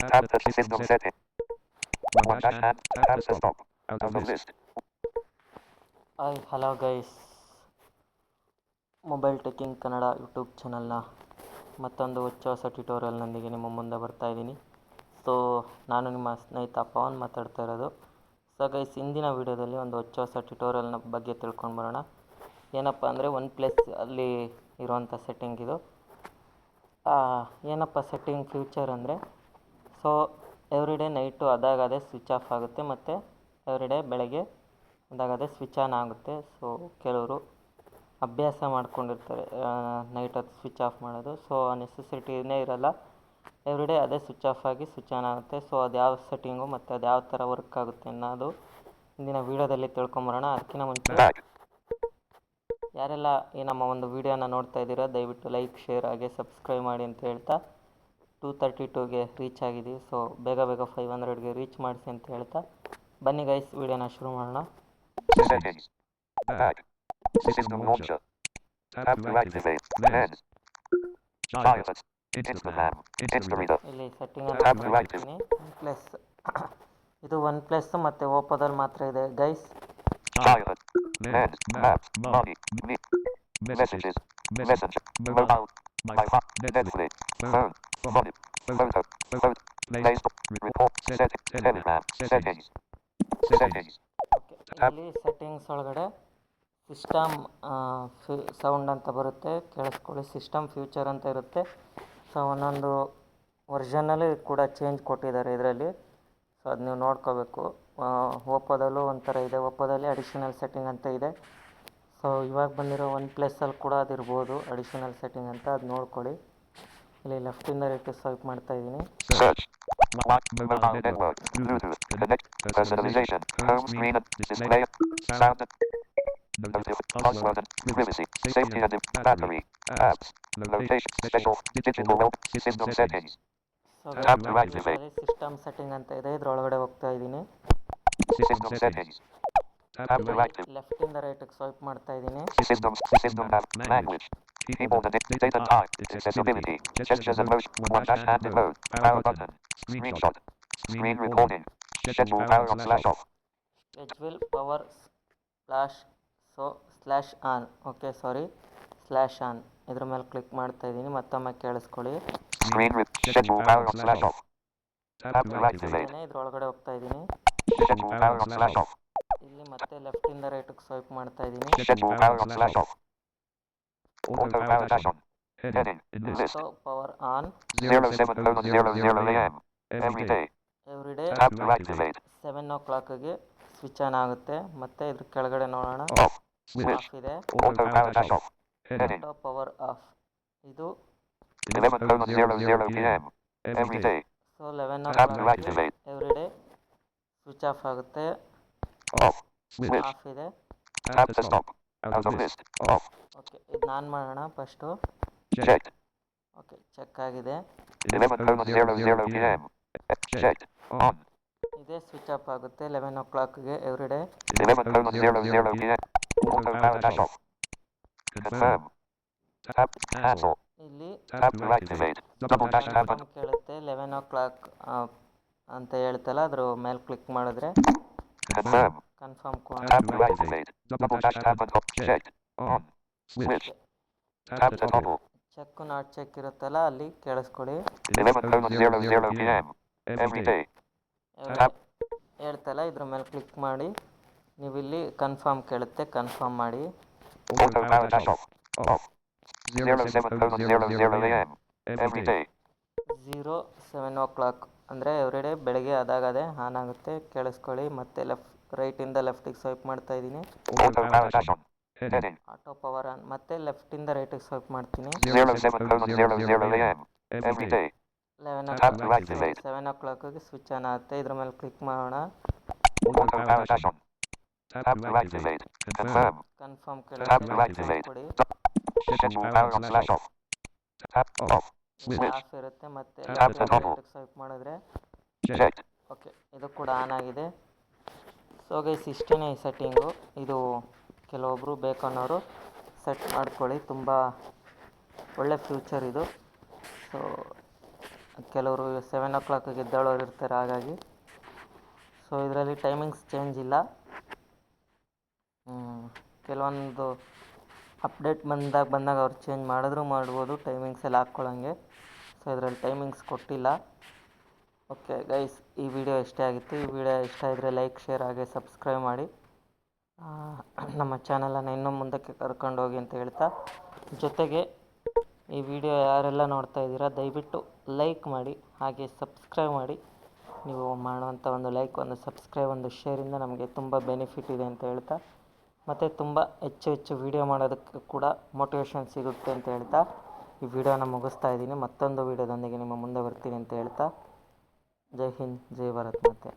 Tap the system setting. One dash hand. Tap the stop. Out of list. Hi hello guys mobile tech king Kannada YouTube ಚಾನಲ್ನ ಮತ್ತೊಂದು ಹೊಚ್ಚ ಹೊಸ ಟ್ಯುಟೋರಿಯಲ್ನೊಂದಿಗೆ ನಿಮ್ಮ ಮುಂದೆ ಬರ್ತಾ ಇದ್ದೀನಿ ಸೊ ನಾನು ನಿಮ್ಮ ಸ್ನೇಹಿತ ಪವನ್ ಮಾತಾಡ್ತಾ ಇರೋದು ಸೊ ಗೈಸ್ ಇಂದಿನ ವಿಡಿಯೋದಲ್ಲಿ ಒಂದು ಹೊಚ್ಚ ಹೊಸ ಟ್ಯುಟೋರಿಯಲ್ನ ಬಗ್ಗೆ ತಿಳ್ಕೊಂಡು ಬರೋಣ ಏನಪ್ಪ ಅಂದರೆ ಒನ್ ಪ್ಲಸ್ ಅಲ್ಲಿ ಇರುವಂಥ ಸೆಟ್ಟಿಂಗ್ ಇದು ಆ, ಏನಪ್ಪ ಸೆಟ್ಟಿಂಗ್ ಫ್ಯೂಚರ್ ಅಂದರೆ ಸೊ ಎವ್ರಿಡೇ ನೈಟು ಅದಾಗದೇ ಸ್ವಿಚ್ ಆಫ್ ಆಗುತ್ತೆ ಮತ್ತು ಎವ್ರಿಡೇ ಬೆಳಗ್ಗೆ ಅದಾಗದೇ ಸ್ವಿಚ್ ಆನ್ ಆಗುತ್ತೆ. ಸೊ ಕೆಲವರು ಅಭ್ಯಾಸ ಮಾಡ್ಕೊಂಡಿರ್ತಾರೆ. ನೈಟ್ ಹೊತ್ತು ಸ್ವಿಚ್ ಆಫ್ ಮಾಡೋದು. ಸೊ ಆ ನೆಸೆಸಿಟಿನೇ ಇರಲ್ಲ. ಎವ್ರಿಡೇ ಅದೇ ಸ್ವಿಚ್ ಆಫ್ ಆಗಿ ಸ್ವಿಚ್ ಆನ್ ಆಗುತ್ತೆ. ಸೊ ಅದು ಯಾವ ಸೆಟ್ಟಿಂಗು ಮತ್ತು ಅದು ಯಾವ ಥರ ವರ್ಕ್ ಆಗುತ್ತೆ ಅನ್ನೋದು ಇಂದಿನ ವೀಡಿಯೋದಲ್ಲಿ ತಿಳ್ಕೊಂಬರೋಣ. ಅದಕ್ಕಿಂತ ಮುಂಚೆ. ಯಾರೆಲ್ಲ ಈ ನಮ್ಮ ಒಂದು ವೀಡಿಯೋನ ನೋಡ್ತಾ ಇದ್ದೀರಾ ದಯವಿಟ್ಟು ಲೈಕ್ ಶೇರ್ ಹಾಗೆ ಸಬ್ಸ್ಕ್ರೈಬ್ ಮಾಡಿ ಅಂತ ಹೇಳ್ತಾ ಟು ತರ್ಟಿ ಟುಗೆ ರೀಚ್ ಆಗಿದಿವಿ ಸೊ ಬೇಗ ಬೇಗ ಫೈವ್ ಹಂಡ್ರೆಡ್ಗೆ ರೀಚ್ ಮಾಡಿಸಿ ಅಂತ ಹೇಳ್ತಾ ಬನ್ನಿ ಗೈಸ್ ವಿಡಿಯೋನ ಶುರು ಮಾಡೋಣ ಇಲ್ಲಿ ಸೆಟ್ಟಿಂಗ್ ಪ್ಲಸ್ ಇದು ಒನ್ ಪ್ಲೇಸ್ ಮತ್ತೆ ಓಪೋದಲ್ಲಿ ಮಾತ್ರ ಇದೆ ಗೈಸ್ ಬಾಸ್ ಇಲ್ಲಿ ಸೆಟ್ಟಿಂಗ್ಸ್ ಒಳಗಡೆ ಸಿಸ್ಟಮ್ ಸೌಂಡ್ ಅಂತ ಬರುತ್ತೆ. ಕೇಳಿಸ್ಕೊಳ್ಳಿ ಸಿಸ್ಟಮ್ ಫ್ಯೂಚರ್ ಅಂತ ಇರುತ್ತೆ. ಸೊ ಒಂದೊಂದು ವರ್ಷನಲ್ಲಿ ಕೂಡ ಚೇಂಜ್ ಕೊಟ್ಟಿದ್ದಾರೆ ಇದರಲ್ಲಿ. ಸೊ ಅದು ನೀವು ನೋಡ್ಕೋಬೇಕು. ಒಪ್ಪೋದಲ್ಲೂ ಒಂಥರ ಇದೆ. ಒಪ್ಪೋದಲ್ಲಿ ಅಡಿಷನಲ್ ಸೆಟ್ಟಿಂಗ್ ಅಂತ ಇದೆ. ಸೊ ಇವಾಗ ಬಂದಿರೋ ಒನ್ ಪ್ಲಸ್ಸಲ್ಲಿ ಕೂಡ ಅದಿರ್ಬೋದು ಅಡಿಷನಲ್ ಸೆಟ್ಟಿಂಗ್ ಅಂತ. ಅದು ನೋಡ್ಕೊಳ್ಳಿ. ಇಲ್ಲಿ ಲೆಫ್ಟ್ ಇಂದ ರೈಟ್ ಸ್ವೈಪ್ ಮಾಡ್ತಾ ಇದೀನಿ ಸಿಸ್ಟಮ್ ಸೆಟ್ಟಿಂಗ್ ಅಂತ ಇದೆ. ಇದ್ರೊಳಗಡೆ ಹೋಗ್ತಾ ಇದೀನಿ ಸೆಟ್ಟಿಂಗ್ಸ್ ಇಂದ ರೈಟ್ ಸ್ವೈಪ್ ಮಾಡ್ತಾ ಇದೀನಿ Keyboard and data type. Accessibility. Gestures and motion. One dash hand mode. Power button. Screenshot. Screen recording. Schedule power on slash off. Schedule power slash so slash on okay sorry slash on ಇದ್ರ ಮೇಲೆ click ಮಾಡ್ತಾ ಇದ್ದೀನಿ ಮತ್ತೊಮ್ಮೆ ಕೇಳಿಸ್ಕೊಳ್ಳಿ schedule ಇದ್ರೊಳಗಡೆ ಹೋಗ್ತಾ ಇದ್ದೀನಿ Schedule. ಇಲ್ಲಿ ಮತ್ತೆ ಲೆಫ್ಟಿಂದ ರೈಟಿಗೆ ಸ್ವೈಪ್ ಮಾಡ್ತಾ ಇದ್ದೀನಿ Schedule power on slash off. Auto power dash on. Heading. List. So power on 0700 AM. Every day. Every day Tap to activate. Seven ಓ ಕ್ಲಾಕಿಗೆ ಸ್ವಿಚ್ ಆನ್ ಆಗುತ್ತೆ ಮತ್ತೆ ಇದ್ರ ಕೆಳಗಡೆ ನೋಡೋಣ Off. Switch. ಆಫ್ ಇದೆ Auto power dash off. Heading. Auto power off ಇದು 1100 PM. Every day. So eleven o Tap to clock activate. Every day switch off ಆಗುತ್ತೆ Off. Switch. Off ಇದೆ Tap to stop. ಓಕೆ ಮಾಡೋಣ first okay check ಆಗಿದೆ. ಇದೇ switch off ಆಗುತ್ತೆ eleven ಓ ಕ್ಲಾಕ್ಗೆ every day ಇಲ್ಲಿ ಕೇಳುತ್ತೆ ಲೆವೆನ್ ಓ ಕ್ಲಾಕ್ ಅಂತ ಹೇಳ್ತಲ್ಲ ಅದ್ರ ಮೇಲೆ ಕ್ಲಿಕ್ ಮಾಡಿದ್ರೆ Confirm. Confirm Tap to activate. Double dash tap on. Check. On. Switch. Tap to toggle. Check not check ಇರುತ್ತಲ್ಲ ಅಲ್ಲಿ ಕೇಳಿಸ್ಕೊಳ್ಳಿ 1100 PM. Every day. Tap. ಹೇಳ್ತಲ್ಲ ಇದ್ರ ಮೇಲೆ ಕ್ಲಿಕ್ ಮಾಡಿ ನೀವು ಇಲ್ಲಿ ಕನ್ಫರ್ಮ್ ಕೇಳುತ್ತೆ ಕನ್ಫರ್ಮ್ ಮಾಡಿ Auto power dash off. Off. 0700 AM. Every day. Zero seven o'clock ಅಂದರೆ ಎವ್ರಿಡೇ ಬೆಳಗ್ಗೆ ಅದಾಗದೆ ಆನ್ ಆಗುತ್ತೆ, ಕೇಳಿಸ್ಕೊಳ್ಳಿ ಮತ್ತೆ ಲೆಫ್ಟ್ ರೈಟಿಂದ ಲೆಫ್ಟಿಗೆ ಸ್ವೈಪ್ ಮಾಡ್ತಾ ಇದ್ದೀನಿ. ಆಟೋ ಪವರ್ ಆನ್ ಮತ್ತೆ ಲೆಫ್ಟಿಂದ ರೈಟಿಗೆ ಸ್ವೈಪ್ ಮಾಡ್ತೀನಿ 0700 AM. Every day. Eleven. Seven ಓ ಕ್ಲಾಕಿಗೆ ಸ್ವಿಚ್ ಆನ್ ಆಗುತ್ತೆ ಇದ್ರ ಮೇಲೆ ಕ್ಲಿಕ್ ಮಾಡೋಣ. ಕನ್ಫರ್ಮ್ ಕೇಳಿ ಕೊಡಿ ಆಫ್ ಇರುತ್ತೆ ಮತ್ತೆ ಸ್ವೈಪ್ ಮಾಡಿದ್ರೆ. ಓಕೆ ಇದು ಕೂಡ ಆನ್ ಆಗಿದೆ. ಸೊ ಗೈಸ್ ಇಷ್ಟೇ ಈ ಸೆಟ್ಟಿಂಗು ಇದು ಕೆಲವೊಬ್ಬರು ಬೇಕನ್ನೋರು ಸೆಟ್ ಮಾಡ್ಕೊಳ್ಳಿ. ತುಂಬ ಒಳ್ಳೆ ಫ್ಯೂಚರ್ ಇದು. ಸೊ ಕೆಲವರು ಸೆವೆನ್ ಓ ಕ್ಲಾಕಿಗೆ ಎದ್ದೇಳೋರು ಇರ್ತಾರೆ ಹಾಗಾಗಿ. ಸೊ ಇದರಲ್ಲಿ ಟೈಮಿಂಗ್ಸ್ ಚೇಂಜ್ ಇಲ್ಲ. ಕೆಲವೊಂದು ಅಪ್ಡೇಟ್ ಬಂದಾಗ ಬಂದಾಗ ಅವ್ರು ಚೇಂಜ್ ಮಾಡಿದ್ರು ಮಾಡ್ಬೋದು ಟೈಮಿಂಗ್ಸ್ ಎಲ್ಲ ಹಾಕ್ಕೊಳ್ಳೋಂಗೆ ಸೊ ಇದರಲ್ಲಿ ಟೈಮಿಂಗ್ಸ್ ಕೊಟ್ಟಿಲ್ಲ. ಓಕೆ ಗೈಸ್ ಈ ವಿಡಿಯೋ ಇಷ್ಟ ಆಗಿತ್ತು, ಈ ವಿಡಿಯೋ ಇಷ್ಟ ಇದ್ದರೆ ಲೈಕ್ ಶೇರ್ ಹಾಗೆ ಸಬ್ಸ್ಕ್ರೈಬ್ ಮಾಡಿ. ನಮ್ಮ ಚಾನಲನ್ನು ಇನ್ನೂ ಮುಂದಕ್ಕೆ ಕರ್ಕೊಂಡು ಹೋಗಿ ಅಂತ ಹೇಳ್ತಾ, ಜೊತೆಗೆ ಈ ವಿಡಿಯೋ ಯಾರೆಲ್ಲ ನೋಡ್ತಾ ಇದ್ದೀರಾ, ದಯವಿಟ್ಟು ಲೈಕ್ ಮಾಡಿ, ಹಾಗೆ ಸಬ್ಸ್ಕ್ರೈಬ್ ಮಾಡಿ. ನೀವು ಮಾಡುವಂಥ ಒಂದು ಲೈಕ್ ಒಂದು ಸಬ್ಸ್ಕ್ರೈಬ್ ಒಂದು ಶೇರಿಂದ ನಮಗೆ ತುಂಬ ಬೆನಿಫಿಟ್ ಇದೆ ಅಂತ ಹೇಳ್ತಾ. ಮತ್ತೆ ತುಂಬ ಹೆಚ್ಚು ಹೆಚ್ಚು ವಿಡಿಯೋ ಮಾಡೋದಕ್ಕೆ ಕೂಡ ಮೋಟಿವೇಶನ್ ಸಿಗುತ್ತೆ ಅಂತ ಹೇಳ್ತಾ ಈ ವಿಡಿಯೋನ ಮುಗಿಸ್ತಾ ಇದ್ದೀನಿ. ಮತ್ತೊಂದು ವಿಡಿಯೋದೊಂದಿಗೆ ನಿಮ್ಮ ಮುಂದೆ ಬರ್ತೀನಿ ಅಂತ ಹೇಳ್ತಾ ಜೈ ಹಿಂದ್, ಜೈ ಭಾರತ್ ಮತ್ತೆ